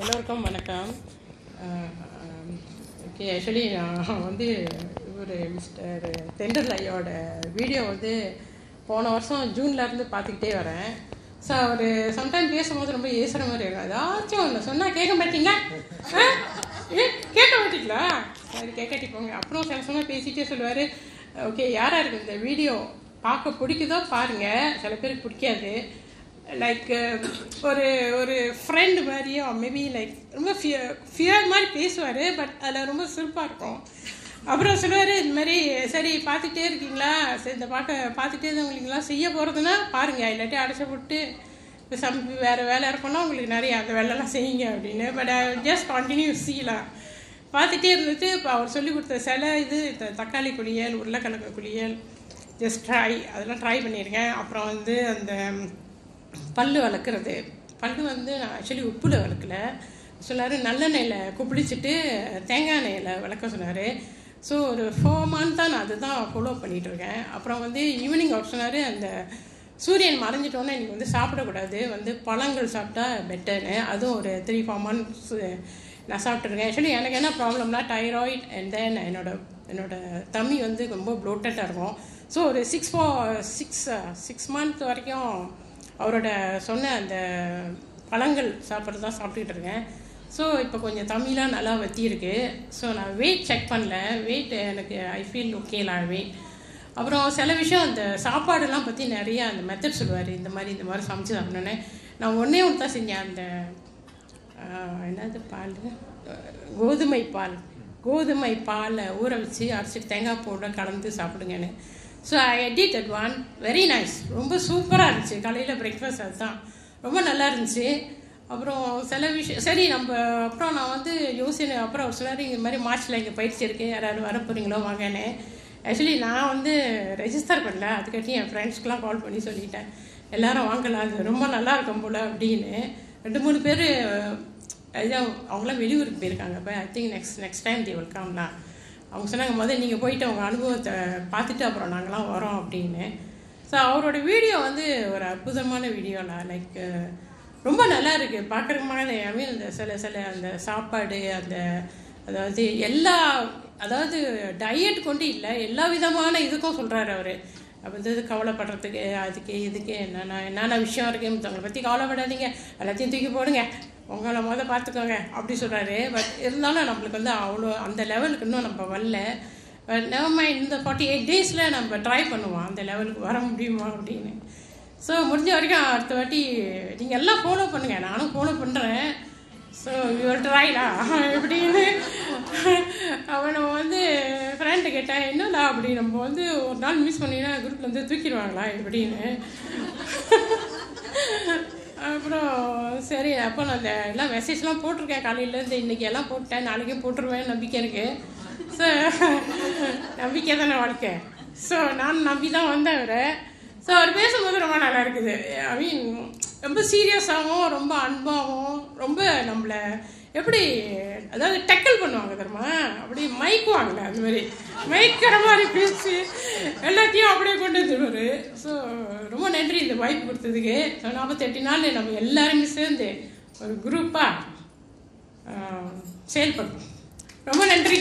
எல்லோருக்கும் வணக்கம். Okay actually நான் வந்து இவர் மிஸ்டர் தெண்டல் ஐயோட வீடியோ வந்து போன வருஷம் ஜூன்லேருந்து பார்த்துக்கிட்டே வரேன். ஸோ அவர் சம்டைம் பேசும்போது ரொம்ப ஏசுகிற மாதிரி இருக்கும். ஏதாச்சும் ஒன்று சொன்னால் கேட்க மாட்டீங்களா? ஆ? ஏ கேட்க மாட்டீங்களா? சரி கேட்காட்டி போங்க. அப்புறம் சில சமயம் பேசிகிட்டே சொல்லுவார். ஓகே யாராக இருக்குது இந்த வீடியோ பார்க்க பிடிக்குதோ பாருங்கள் சில பேருக்கு பிடிக்காது. லைக் um, ஒரு ஒரு ஃப்ரெண்டு மாதிரியோ மேபி லைக் ரொம்ப ஃபியர் ஃபியர் மாதிரி பேசுவார் பட் அதில் ரொம்ப சிறப்பாக இருக்கும். அப்புறம் சொல்லுவார் இந்த மாதிரி சரி பார்த்துட்டே இருக்கீங்களா? சரி இந்த பாட்டை பார்த்துட்டே இருந்தவங்களுக்குலாம் செய்ய போகிறதுனா பாருங்கள் இல்லாட்டி அடைச்ச போட்டு சம் வேறு வேலை இருக்கும்னா உங்களுக்கு நிறைய அந்த வேலைலாம் செய்யுங்க அப்படின்னு. பட் ஜஸ்ட் கண்டினியூ சீலாம் பார்த்துட்டே இருந்துட்டு இப்போ அவர் சொல்லி கொடுத்த சில இது தக்காளி குளியல் உருளைக்கிழங்கு குளியல் ஜஸ்ட் ட்ரை அதெல்லாம் ட்ரை பண்ணியிருக்கேன் அப்புறம் வந்து அந்த பல்லு வளர்க்குறது. பல்லு வந்து நான் ஆக்சுவலி உப்புல வளர்க்கல. சொன்னார் நல்லெண்ணெயில் குப்பிடிச்சிட்டு தேங்காய் எண்ணெயில் வளர்க்க சொன்னார். ஸோ ஒரு ஃபோர் மந்த் தான் நான் அதுதான் ஃபாலோ பண்ணிகிட்டு இருக்கேன். அப்புறம் வந்து ஈவினிங் அவர் சொன்னார் அந்த சூரியன் மறைஞ்சிட்டோன்னே நீங்கள் வந்து சாப்பிடக்கூடாது. வந்து பழங்கள் சாப்பிட்டா பெட்டர்னு அதுவும் ஒரு த்ரீ ஃபோர் மந்த்ஸ் நான் சாப்பிட்ருக்கேன் ஆக்சுவலி எனக்கு என்ன ப்ராப்ளம்னா டைராய்ட் அண்ட் தென் என்னோட என்னோட தம்மி வந்து ரொம்ப ப்ளோட்டட்டாக இருக்கும். ஸோ ஒரு சிக்ஸ் ஃபோ சிக்ஸ் சிக்ஸ் மந்த் வரைக்கும் அவரோட சொன்ன அந்த பழங்கள் சாப்பிட்றது தான் சாப்பிட்டுட்டு இருக்கேன். ஸோ இப்போ கொஞ்சம் தமிழாக நல்லா வத்தியிருக்கு. ஸோ நான் வெயிட் செக் பண்ணல. வெயிட் எனக்கு ஐ ஃபீல் ஓகேலா வெயிட் அப்புறம் சில விஷயம் அந்த சாப்பாடுலாம் பற்றி நிறைய அந்த மெத்தட் சொல்லுவார். இந்த மாதிரி இந்த மாதிரி சமைச்சு சாப்பிடணுன்னு நான் ஒன்றே ஒன்று தான் செஞ்சேன். அந்த என்னது பால்? கோதுமை பால். கோதுமை பாலை ஊற வச்சு அரைச்சிட்டு தேங்காய் போட கலந்து சாப்பிடுங்கன்னு. So I edit that one very nice ரொம்ப சூப்பராக இருந்துச்சு. காலையில் பிரேக்ஃபாஸ்ட் அதுதான். ரொம்ப நல்லா இருந்துச்சு. அப்புறம் சில விஷயம் சரி நம்ம அப்புறம் நான் வந்து யோசனை அப்புறம் அவர் சொன்னார் இந்த மாதிரி மார்ச்சில் இங்கே பயிற்சி இருக்கு. யாராவது வர போகிறீங்களோ வாங்கன்னு. ஆக்சுவலி நான் வந்து ரெஜிஸ்டர் பண்ணல. அதுக்காட்டி என் ஃப்ரெண்ட்ஸ்க்குலாம் கால் பண்ணி சொல்லிட்டேன். எல்லாரும் வாங்கலாம். அது ரொம்ப நல்லா இருக்கும் போல் அப்படின்னு. ரெண்டு மூணு பேர் அதுதான் அவங்களாம் வெளியூருக்கு போயிருக்காங்க. இப்போ I think next next time they will அவங்க சொன்னாங்க முதல்ல நீங்கள் போயிட்டு அவங்க அனுபவத்தை பார்த்துட்டு அப்புறம் நாங்களாம் வரோம் அப்படின்னு. ஸோ அவரோட வீடியோ வந்து ஒரு அற்புதமான வீடியோலாம் லைக் ரொம்ப நல்லா இருக்குது பார்க்குறதுமான ஐ மீன் அந்த சில சில அந்த சாப்பாடு அந்த அதாவது எல்லா அதாவது டயட் கொண்டு இல்லை எல்லா விதமான இதுக்கும் சொல்கிறாரு அவர். வந்து இது கவலைப்படுறதுக்கு அதுக்கு இதுக்கு என்னென்ன என்னென்ன விஷயம் இருக்குது மற்றவங்களை பற்றி கவலைப்படாதீங்க. எல்லாத்தையும் தூக்கி போடுங்க. உங்களை முதல் பார்த்துக்கோங்க அப்படி சொல்கிறாரு பட் இருந்தாலும் நம்மளுக்கு வந்து அவ்வளோ அந்த லெவலுக்கு இன்னும் நம்ம வரல. பட் நெவர்மை இந்த ஃபார்ட்டி எயிட் டேஸில் நம்ம ட்ரை பண்ணுவோம் அந்த லெவலுக்கு வர முடியுமா அப்படின்னு. ஸோ முடிஞ்ச வரைக்கும் அடுத்த வாட்டி நீங்கள் எல்லாம் ஃபாலோ பண்ணுங்கள் நானும் ஃபாலோ பண்ணுறேன் ஸோ யுவர் ட்ரைடா எப்படின்னு அவனை வந்து ஃப்ரெண்டு கேட்டேன் என்னடா அப்படி? நம்ம வந்து ஒரு நாள் மிஸ் பண்ணினா குரூப்லேருந்து தூக்கிடுவாங்களா? எப்படின்னு அப்புறம் சரி அப்போ நான் அந்த எல்லாம் மெசேஜ்லாம் போட்டிருக்கேன். காலையிலேருந்து இன்னைக்கு எல்லாம் போட்டேன். நாளைக்கும் போட்டுருவேன் நம்பிக்கை இருக்கு. ஸோ நம்பிக்கை தானே வாழ்க்கை. ஸோ நான் நம்பி தான் வந்தேன் அவரை. ஸோ அவர் பேசும்போது ரொம்ப நல்லா இருக்குது. ஐ மீன் ரொம்ப சீரியஸாகவும் ரொம்ப அன்பாகவும் ரொம்ப நம்மளை எப்படி அதாவது டெக்கல் பண்ணுவாங்க தெரியுமா? அப்படி மைக்குவாங்கல்ல அந்த மாதிரி. மைக்கிற மாதிரி பேசி எல்லாத்தையும் அப்படியே கொண்டு வந்துடுவார் ஸோ ரொம்ப நன்றி இந்த வாய்ப்பு கொடுத்ததுக்கு. ஸோ நாற்பத்தெட்டு நாள் நம்ம எல்லாருமே சேர்ந்து ஒரு குரூப்பாக செயல்படுறோம் ரொம்ப நன்றி.